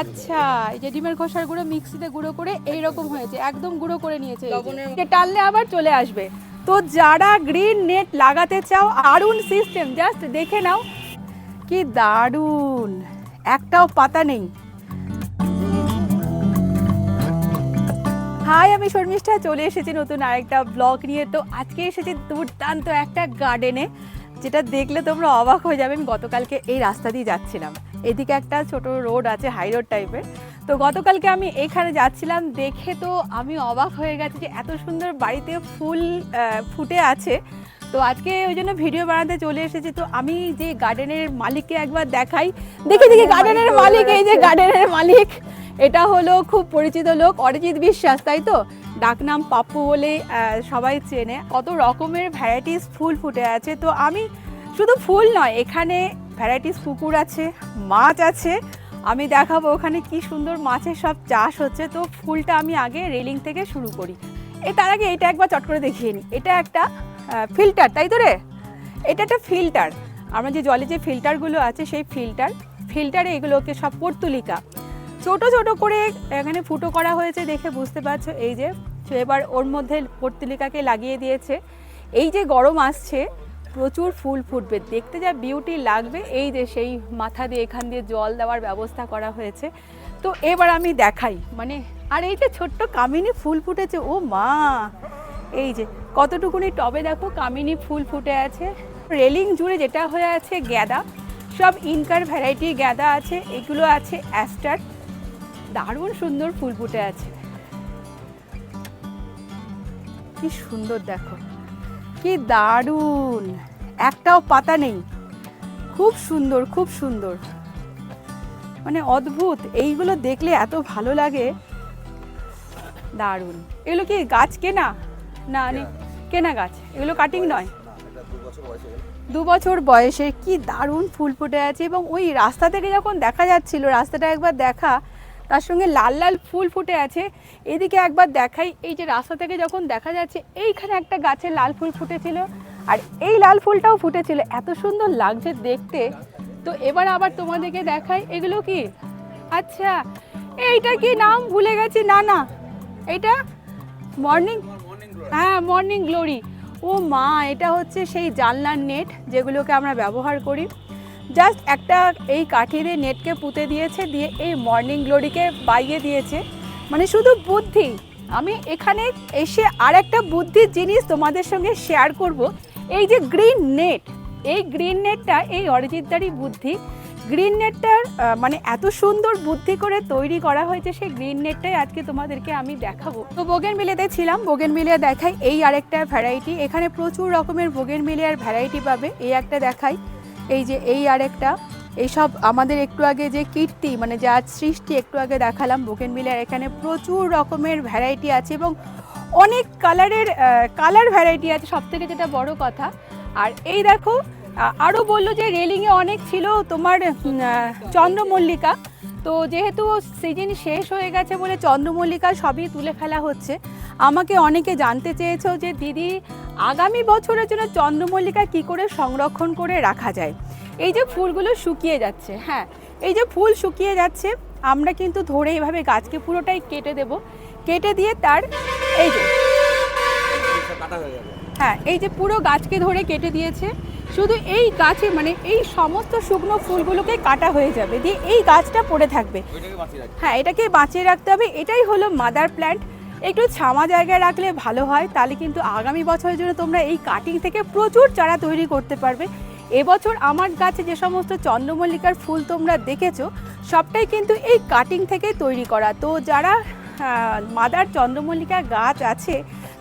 আচ্ছা এই যে ডিমের খোসার গুঁড়ো মিক্সিতে গুঁড়ো করে এই রকম হয়েছে একদম গুঁড়ো করে নিয়েছে। যে। টানলে আবার চলে আসবে। তো যারা গ্রিন নেট লাগাতে চাও দারুণ সিস্টেম জাস্ট দেখে নাও কি দারুণ। একটাও পাতা নেই। হাই আমি শর্মিষ্ঠা চলে এসেছি নতুন আরেকটা ব্লগ নিয়ে। তো আজকে এসেছি দুর্দান্ত একটা গার্ডেনে যেটা দেখলে তোমরা অবাক হয়ে যাবে আমি গতকালকে এই রাস্তা দিয়ে যাচ্ছিলাম। এদিকে একটা ছোট রোড আছে হাই রোড টাইপের তো গতকালকে আমি এখানে যাচ্ছিলাম দেখে তো আমি অবাক হয়ে গেছি যে এত সুন্দর বাড়িতে ফুল ফুটে আছে। তো আজকে ওই জন্য ভিডিও বানাতে চলে এসেছি। তো আমি যে গার্ডেনের মালিককে একবার দেখাই। দেখি দেখি গার্ডেনের মালিক এই যে গার্ডেনের মালিক। এটা হলো খুব পরিচিত লোক অরিজিৎ বিশ্বাস তাই তো? ডাকনাম পাপ্পু বলে সবাই চেনে। কত রকমের ভ্যারাইটিস ফুল ফুটে আছে। তো আমি শুধু ফুল নয় এখানে ভ্যারাইটিস পুকুর আছে, মাছ আছে। আমি দেখাবো ওখানে কি সুন্দর মাছের সব চাষ হচ্ছে। তো ফুলটা আমি আগে রেলিং থেকে শুরু করি। এ তার আগে এটা একবার চট করে দেখিয়ে নিই এটা একটা ফিল্টার তাই তো রে? এটা একটা ফিল্টার আমরা যে জলে যে ফিল্টারগুলো আছে, সেই ফিল্টার ফিল্টারে এগুলোকে সব পর্তুলিকা। ছোট ছোট করে এখানে ফুটো করা হয়েছে দেখে বুঝতে পারছ। এই যে এবার ওর মধ্যে পর্তুলিকাকে লাগিয়ে দিয়েছে। এই যে গরম আসছে প্রচুর ফুল ফুটবে। দেখতে যা বিউটি লাগবে, এই যে সেই মাথা দিয়ে এখান দিয়ে জল দেওয়ার ব্যবস্থা করা হয়েছে। তো এবার আমি দেখাই মানে আর এই যে ছোট্ট কামিনী ফুল ফুটেছে, ও মা! এই যে, কতটুকুনি টবে দেখো কামিনী ফুল ফুটে আছে। রেলিং জুড়ে যেটা হয়ে আছে গ্যাদা, সব ইনকার ভ্যারাইটি গ্যাদা আছে, এগুলো আছে অ্যাস্টার। দারুণ সুন্দর ফুল ফুটে আছে। কি সুন্দর দেখো। কি দারুণ। একটাও পাতা নেই। খুব সুন্দর খুব সুন্দর। মানে অদ্ভুত এইগুলো দেখলে এত ভালো লাগে। দারুণ। এগুলো কি গাছ কেনা? না নি- কেনা। গাছ? এগুলো কাটিং নয়? দু বছর বয়সে। কি দারুণ ফুল ফুটে আছে এবং ওই রাস্তা থেকে যখন দেখা যাচ্ছিল রাস্তাটা একবার দেখা তার সঙ্গে লাল লাল ফুল ফুটে আছে। এদিকে একবার দেখাই এই যে রাস্তা থেকে যখন দেখা যাচ্ছে এইখানে একটা গাছে লাল ফুল ফুটেছিল আর এই লাল ফুলটাও ফুটেছিল। এত সুন্দর লাগছে দেখতে। তো এবার আবার তোমাদেরকে দেখাই এগুলো কি? আচ্ছা এইটা কি নাম? ভুলে গেছি না না। এটা মর্নিং হ্যাঁ মর্নিং গ্লোরি ও মা এটা হচ্ছে সেই জানলার নেট যেগুলোকে আমরা ব্যবহার করি। জাস্ট একটা এই কাঠি দিয়ে নেটকে পুঁতে দিয়েছে, দিয়ে এই মর্নিং গ্লোরিকে বাইয়ে দিয়েছে। মানে শুধু বুদ্ধি। আমি এখানে এসে আর একটা বুদ্ধির জিনিস তোমাদের সঙ্গে শেয়ার করব। এই যে গ্রিন নেট এই গ্রিন নেটটা এই অরিজিৎদারই বুদ্ধি। গ্রিন নেটটার মানে এত সুন্দর বুদ্ধি করে তৈরি করা হয়েছে সেই গ্রিন নেটটাই আজকে তোমাদেরকে আমি দেখাবো। তো বোগেন মিলেতে ছিলাম বোগেন মিলিয়া দেখাই এই আরেকটা ভ্যারাইটি এখানে প্রচুর রকমের বোগেন মিলিয়ার ভ্যারাইটি পাবে, এই একটা দেখাই। এই যে এই আরেকটা এইসব আমাদের একটু আগে যে কীর্তি মানে যা সৃষ্টি একটু আগে দেখালাম বোগেন মিলিয়ার এখানে প্রচুর রকমের ভ্যারাইটি আছে এবং অনেক কালারের কালার ভ্যারাইটি আছে সব থেকে যেটা বড় কথা। আর এই দেখো আরও বলল যে রেলিংয়ে অনেক ছিল তোমার চন্দ্রমল্লিকা। তো যেহেতু সিজন শেষ হয়ে গেছে বলে চন্দ্রমল্লিকা সবই তুলে ফেলা হচ্ছে, আমাকে অনেকে জানতে চেয়েছো যে দিদি আগামী বছরের জন্য চন্দ্রমল্লিকা কি করে সংরক্ষণ করে রাখা যায়? এই যে ফুলগুলো শুকিয়ে যাচ্ছে হ্যাঁ এই যে ফুল শুকিয়ে যাচ্ছে আমরা কিন্তু ধরে এইভাবে গাছকে পুরোটাই কেটে দেব। কেটে দিয়ে তার এই যে হয়ে এই যে পুরো গাছকে ধরে কেটে দিয়েছে। শুধু এই গাছে মানে এই সমস্ত শুকনো ফুলগুলোকে কাটা হয়ে যাবে দিয়ে এই গাছটা পড়ে থাকবে। হ্যাঁ এটাকে বাঁচিয়ে রাখতে হবে। এটাই হলো মাদার প্ল্যান্ট একটু ছামা জায়গায় রাখলে ভালো হয়, তাহলে কিন্তু আগামী বছরের জন্য তোমরা এই কাটিং থেকে প্রচুর চারা তৈরি করতে পারবে। এবছর আমার গাছে যে সমস্ত চন্দ্রমল্লিকার ফুল তোমরা দেখেছ, সবটাই কিন্তু এই কাটিং থেকে তৈরি করা। তো যারা মাদার চন্দ্রমল্লিকা গাছ আছে,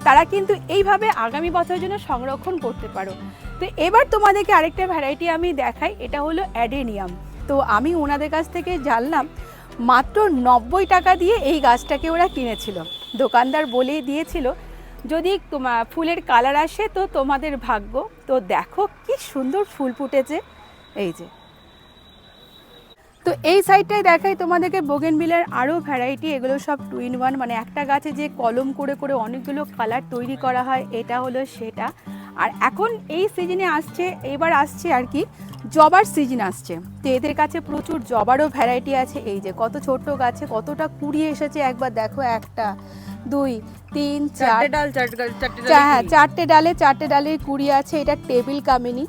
তারা কিন্তু এইভাবে আগামী বছরের জন্য সংরক্ষণ করতে পারো। তো এবার তোমাদেরকে আরেকটা ভ্যারাইটি আমি দেখাই, এটা হলো অ্যাডেনিয়াম তো আমি ওনাদের কাছ থেকে জানলাম, মাত্র নব্বই টাকা দিয়ে এই গাছটাকে ওরা কিনেছিল। দোকানদার বলেই দিয়েছিল, যদি ফুলের কালার আসে তো তোমাদের ভাগ্য। তো দেখো কি সুন্দর ফুল ফুটেছে। এই যে। তো এই সাইডটাই দেখাই তোমাদেরকে বোগেনভিলের আরও ভ্যারাইটি। এগুলো সব টু ইন ওয়ান মানে একটা গাছে যে কলম করে করে অনেকগুলো কালার তৈরি করা হয়, এটা হলো সেটা। আর এখন এই সিজনে আসছে এবার আসছে আর কি জবার সিজন আসছে। তো এদের কাছে প্রচুর জবারও ভ্যারাইটি আছে। এই যে কত ছোট্ট গাছে কতটা কুড়ি এসেছে একবার দেখো একটা দুই তিন চার ডাল হ্যাঁ চারটে ডালে চারটে ডালে কুড়ি আছে এটা টেবিল কামিনী।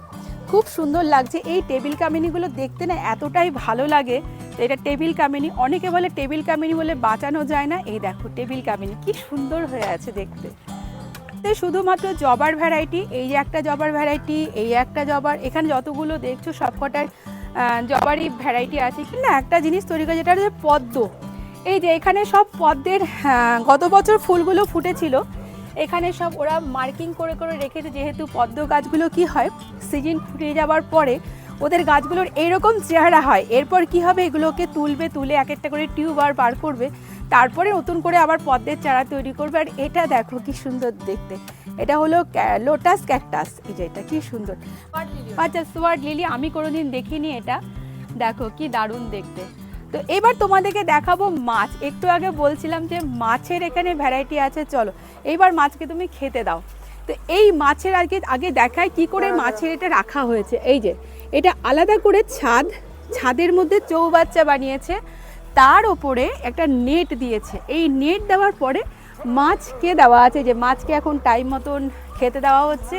খুব সুন্দর লাগছে। এই টেবিল কামিনীগুলো দেখতে না এতটাই ভালো লাগে। এটা টেবিল কামিনী অনেকে বলে টেবিল কামিনী বলে বাঁচানো যায় না। এই দেখো টেবিল কামিনী কি সুন্দর হয়ে আছে দেখতে। তো শুধুমাত্র জবার ভ্যারাইটি এই যে একটা জবার ভ্যারাইটি এই একটা জবার এখানে যতগুলো দেখছ সবকটার জবারই ভ্যারাইটি আছে। কি না একটা জিনিস তৈরি করে যেটা হচ্ছে পদ্ম। এই যে এখানে সব পদ্মের আহ, গত বছর ফুলগুলো ফুটেছিল। এখানে সব ওরা মার্কিং করে করে রেখেছে যেহেতু পদ্ম গাছগুলো কি হয় সিজন ফুরিয়ে যাওয়ার পরে ওদের গাছগুলোর এইরকম চেহারা হয়। এরপর কি হবে? এগুলোকে তুলবে, তুলে এক একটা করে টিউব আর বার করবে। তারপরে নতুন করে আবার পদ্মের চারা তৈরি করবে। আর এটা দেখো কি সুন্দর দেখতে। এটা হলো লোটাস ক্যাকটাস এই যে এটা কি সুন্দর। আচ্ছা সোয়ার্ড লিলি, আমি কোনোদিন দেখিনি এটা। দেখো কি দারুণ দেখতে। তো এবার তোমাদেরকে দেখাবো মাছ। একটু আগে বলছিলাম যে মাছের এখানে ভ্যারাইটি আছে, চলো। এইবার মাছকে তুমি খেতে দাও। তো এই মাছের আগে আগে দেখায় কি করে মাছের এটা রাখা হয়েছে। এই যে এটা আলাদা করে ছাদ ছাদের মধ্যে চৌবাচ্চা বানিয়েছে। তার ওপরে একটা নেট দিয়েছে। এই নেট দেওয়ার পরে মাছকে দেওয়া আছে। যে মাছকে এখন টাইম মতন খেতে দেওয়া হচ্ছে।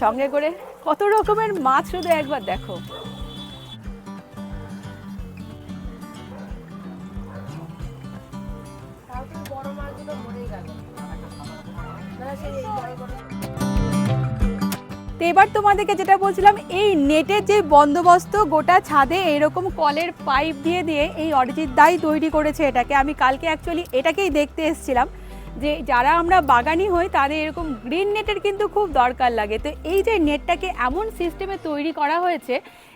সঙ্গে করে কত রকমের মাছ শুধু একবার দেখো। তো এবার তোমাদেরকে যেটা বলছিলাম, এই নেটের যে বন্দোবস্ত গোটা ছাদে এরকম কলের পাইপ দিয়ে দিয়ে এই অরিজিৎ দাই তৈরি করেছে এটাকে। আমি কালকে অ্যাকচুয়ালি এটাকেই দেখতে এসেছিলাম যে যারা আমরা বাগানি হই, তাদের এরকম গ্রিন নেটের কিন্তু খুব দরকার লাগে। তো এই যে নেটটাকে এমন সিস্টেমে তৈরি করা হয়েছে,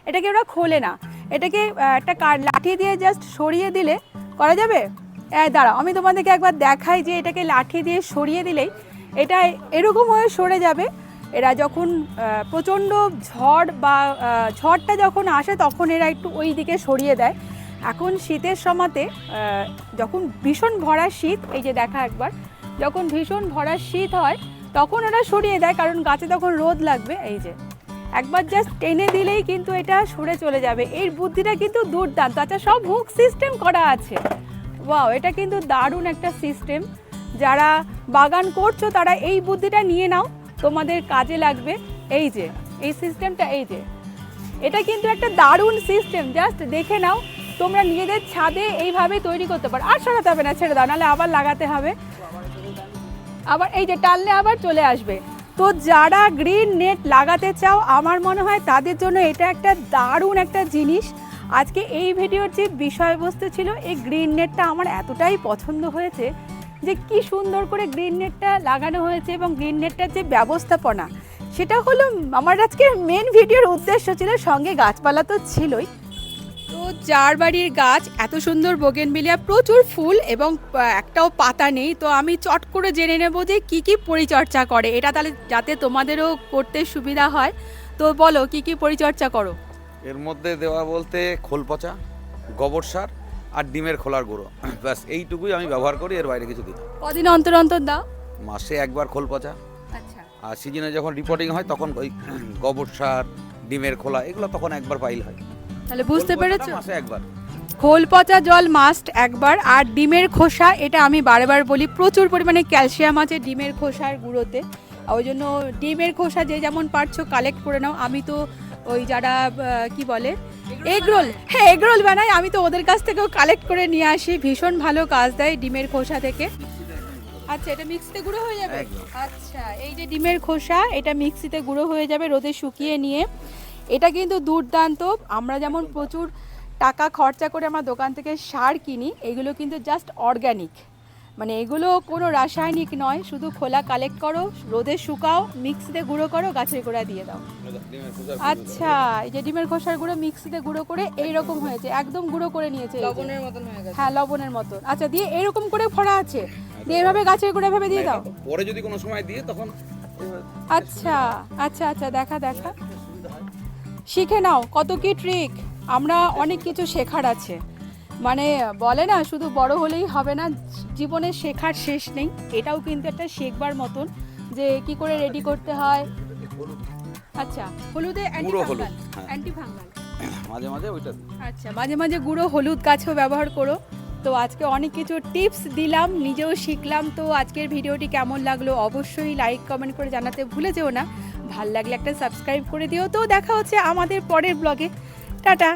এটাকে ওরা খোলে না। এটাকে একটা লাঠি দিয়ে জাস্ট সরিয়ে দিলে, করা যাবে? দাঁড়াও, আমি তোমাদেরকে একবার দেখাই যে এটাকে লাঠি দিয়ে সরিয়ে দিলেই এটা এরকম হয়ে সরে যাবে। এরা যখন প্রচণ্ড ঝড় বা ঝড়টা যখন আসে তখন এরা একটু ওই দিকে সরিয়ে দেয়। এখন শীতের সময়তে যখন ভীষণ ভরা শীত, এই যে দেখা একবার, যখন ভীষণ ভরা শীত হয়, তখন ওরা সরিয়ে দেয় কারণ গাছে তখন রোদ লাগবে, এই যে। একবার জাস্ট টেনে দিলেই কিন্তু এটা সরে চলে যাবে। এর বুদ্ধিটা কিন্তু দুর্দান্ত। আচ্ছা সব হুক সিস্টেম করা আছে। ওয়াও এটা কিন্তু দারুণ একটা সিস্টেম যারা বাগান করছ তারা এই বুদ্ধিটা নিয়ে নাও। তোমাদের কাজে লাগবে এই যে, এই সিস্টেমটা এই যে। এটা কিন্তু একটা দারুণ সিস্টেম জাস্ট দেখে নাও, তোমরা নিজেদের ছাদে এইভাবে তৈরি করতে পারো। আর সরাতে হবে না, ছেড়ে দাও, নাহলে আবার লাগাতে হবে। আবার এই যে টানলে আবার চলে আসবে। তো যারা গ্রিন নেট লাগাতে চাও, আমার মনে হয় তাদের জন্য এটা একটা দারুণ একটা জিনিস। আজকে এই ভিডিওর যে বিষয়বস্তু ছিল, এই গ্রিন নেটটা আমার এতটাই পছন্দ হয়েছে যে কি সুন্দর করে গ্রিন নেটটা লাগানো হয়েছে এবং গ্রিন নেটটার যে ব্যবস্থাপনা, সেটা হলো আমার আজকে মেন ভিডিওর উদ্দেশ্য ছিল, সঙ্গে গাছপালা তো ছিলই। তো যার বাড়ির গাছ এত সুন্দর বোগেনভিলিয়া প্রচুর ফুল এবং একটাও পাতা নেই, তো আমি চট করে জেনে নেব যে কি কি পরিচর্যা করে। এটা তাহলে যাতে তোমাদেরও করতে সুবিধা হয়। তো বলো, কি কি পরিচর্যা করো? এর মধ্যে দেওয়া বলতে খোল পচা, গোবর সার আর ডিমের খোলার গুঁড়ো। ব্যাস এইটুকুই আমি ব্যবহার করি এর বাইরে কিছু দিই না। কদিন অন্তর অন্তর দাও? মাসে একবার খোল পচা। আচ্ছা। আর সিজনে যখন রিপোর্টিং হয় তখন ওই গোবর সার ডিমের খোলা এগুলো তখন একবার পাইল হয়। তাহলে বুঝতে খোল পচাটা পেরেছ? মাসে একবার। খোল পচা জল মাস্ট একবার আর ডিমের খোসা এটা আমি বারবার বলি প্রচুর পরিমাণে ক্যালসিয়াম আছে ডিমের খোসার গুঁড়োতে। আর ওই জন্য ডিমের খোসা যে যেমন পারছ কালেক্ট করে নাও। আমি তো ওই যারা আহ, কি বলে এগরোল। হ্যাঁ এগরোল বানাই। আমি তো ওদের কাছ থেকেও কালেক্ট করে নিয়ে আসি। ভীষণ ভালো কাজ দেয় ডিমের খোসা থেকে। আচ্ছা এটা মিক্সিতে গুঁড়ো হয়ে যাবে? আচ্ছা এই যে ডিমের খোসা এটা মিক্সিতে গুঁড়ো হয়ে যাবে রোদে শুকিয়ে নিয়ে। এটা কিন্তু দুর্দান্ত। আমরা যেমন প্রচুর টাকা খরচা করে আমার দোকান থেকে সার কিনি এগুলো কিন্তু জাস্ট অর্গ্যানিক মানে এগুলো কোনো রাসায়নিক নয় শুধু খোলা কালেক্ট করো রোদে শুকাও মিক্সিতে গুঁড়ো করো গাছের গোড়া দিয়ে দাও। আচ্ছা এই যে ডিমের খোসার গুঁড়ো মিক্সিতে গুঁড়ো করে এইরকম হয়েছে একদম গুঁড়ো করে নিয়েছে লবণের মতন হয়ে গেছে। হ্যাঁ লবণের মতন। আচ্ছা দিয়ে এরকম করে ভরা আছে। দিয়ে এভাবে গাছের গোড়া ভেবে দিয়ে দাও। পরে যদি কোনো সময় দিয়ে তখন আচ্ছা আচ্ছা আচ্ছা দেখা দেখা। শিখে নাও কত কি ট্রিক আমরা অনেক কিছু শেখার আছে। মানে বলে না শুধু বড় হলেই হবে না জীবনে শেখার শেষ নেই। এটাও কিন্তু একটা শেখবার মতন যে কি করে রেডি করতে হয়। আচ্ছা হলুদে অ্যান্টি ফাঙ্গাল। অ্যান্টি ফাঙ্গাল মাঝে মাঝে ওইটা আচ্ছা মাঝে মাঝে গুঁড়ো হলুদ গাছও ব্যবহার করো। তো আজকে অনেক কিছু টিপস দিলাম নিজেও শিখলাম। তো আজকের ভিডিওটি কেমন লাগল অবশ্যই লাইক কমেন্ট করে জানাতে ভুলে যেও না। ভালো লাগলে একটা সাবস্ক্রাইব করে দিও। তো দেখা হচ্ছে আমাদের পরের ব্লগে টাটা।